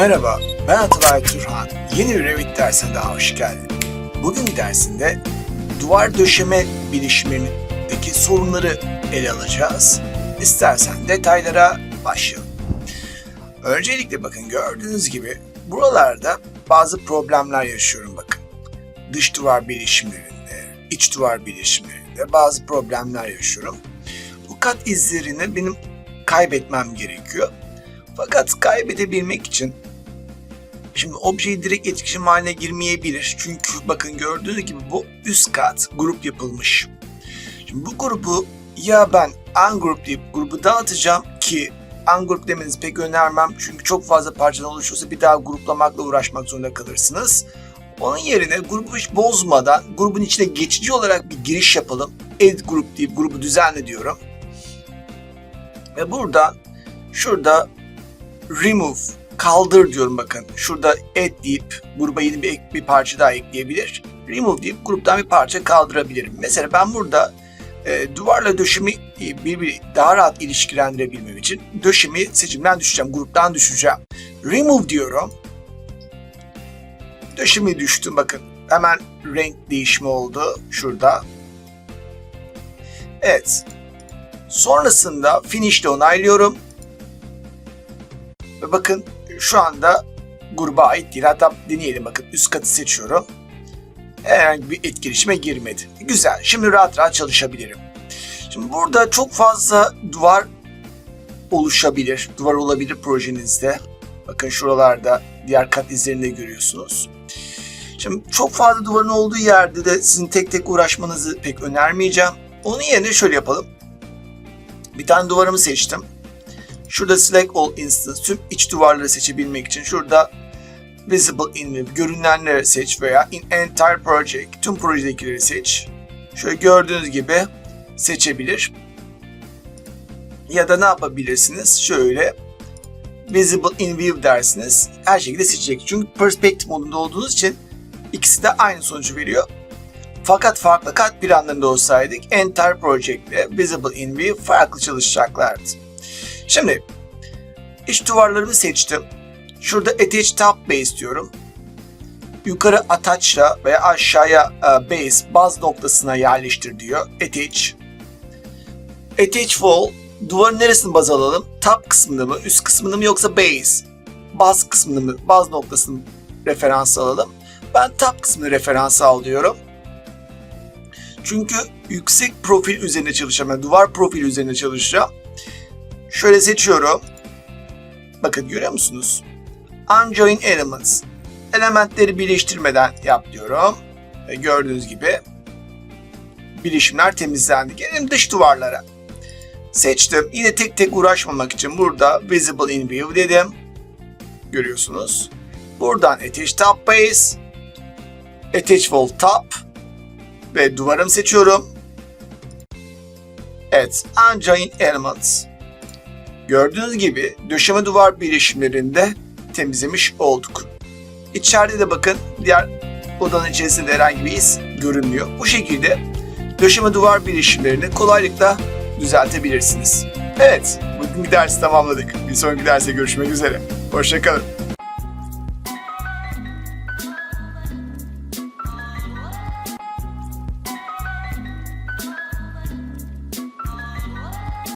Merhaba, ben Atalay Turhan. Yeni bir Revit dersine daha hoş geldin. Bugün dersinde duvar döşeme bilişimindeki sorunları ele alacağız. İstersen detaylara başlayalım. Öncelikle bakın gördüğünüz gibi buralarda bazı problemler yaşıyorum bakın. Dış duvar bilişimlerinde, iç duvar bilişimlerinde bazı problemler yaşıyorum. Bu kat izlerini benim kaybetmem gerekiyor. Fakat kaybedebilmek için şimdi objeyi direkt etkileşim haline girmeyebilir. Çünkü bakın gördüğünüz gibi bu üst kat grup yapılmış. Şimdi bu grubu ya ben ungroup deyip grubu dağıtacağım ki ungroup demenizi pek önermem. Çünkü çok fazla parçadan oluşursa bir daha gruplamakla uğraşmak zorunda kalırsınız. Onun yerine grubu hiç bozmadan grubun içine geçici olarak bir giriş yapalım. Edit grup deyip grubu düzenle diyorum. Ve buradan şurada remove kaldır diyorum bakın. Şurada add deyip gruba yeni bir, bir parça daha ekleyebilir. Remove deyip gruptan bir parça kaldırabilirim. Mesela ben burada e, duvarla döşemi e, birbiri daha rahat ilişkilendirebilmem için döşemi seçimden düşeceğim, gruptan düşeceğim. Remove diyorum. Döşemi düştüm bakın. Hemen renk değişimi oldu şurada. Evet. Sonrasında finish'te onaylıyorum. Ve bakın şu anda gruba ait değil. Hatta deneyelim bakın üst katı seçiyorum. Herhangi bir etkileşime girmedi. Güzel. Şimdi rahat rahat çalışabilirim. Şimdi burada çok fazla duvar oluşabilir. Duvar olabilir projenizde. Bakın şuralarda diğer kat izlerini de görüyorsunuz. Şimdi çok fazla duvarın olduğu yerde de sizin tek tek uğraşmanızı pek önermeyeceğim. Onun yerine şöyle yapalım. Bir tane duvarımı seçtim. Şurada select all instance tüm iç duvarları seçebilmek için şurada visible in görünenleri seç veya in entire project tüm projedekileri seç. Şöyle gördüğünüz gibi seçebilir. Ya da ne yapabilirsiniz? Şöyle visible in view dersiniz. Her şekilde seçecek. Çünkü perspective modunda olduğunuz için ikisi de aynı sonucu veriyor. Fakat farklı kat planlarında olsaydık Entire Project ile Visible in View farklı çalışacaklardı. Şimdi iç duvarlarımı seçtim. Şurada Attach Top Base diyorum. Yukarı Attach'la veya aşağıya e, Base baz noktasına yerleştir diyor. Attach. Attach Wall duvarın neresini baz alalım? Top kısmını mı, üst kısmını mı yoksa Base? Baz kısmını mı, baz noktasını referans alalım. Ben top kısmını referans alıyorum. Çünkü yüksek profil üzerine çalışacağım. Yani duvar profili üzerine çalışacağım. Şöyle seçiyorum. Bakın görüyor musunuz? Unjoin elements. Elementleri birleştirmeden yap diyorum. Ve gördüğünüz gibi birleşimler temizlendi. Gelelim dış duvarlara. Seçtim. Yine tek tek uğraşmamak için burada Visible in View dedim. Görüyorsunuz. Buradan Attach Top Base. Attach Wall Top ve duvarımı seçiyorum. Evet, Unjoin Elements. Gördüğünüz gibi döşeme duvar birleşimlerinde temizlemiş olduk. İçeride de bakın diğer odanın içerisinde herhangi bir iz görünmüyor. Bu şekilde döşeme duvar birleşimlerini kolaylıkla düzeltebilirsiniz. Evet, bugün bir dersi tamamladık. Bir sonraki derste görüşmek üzere. Hoşçakalın.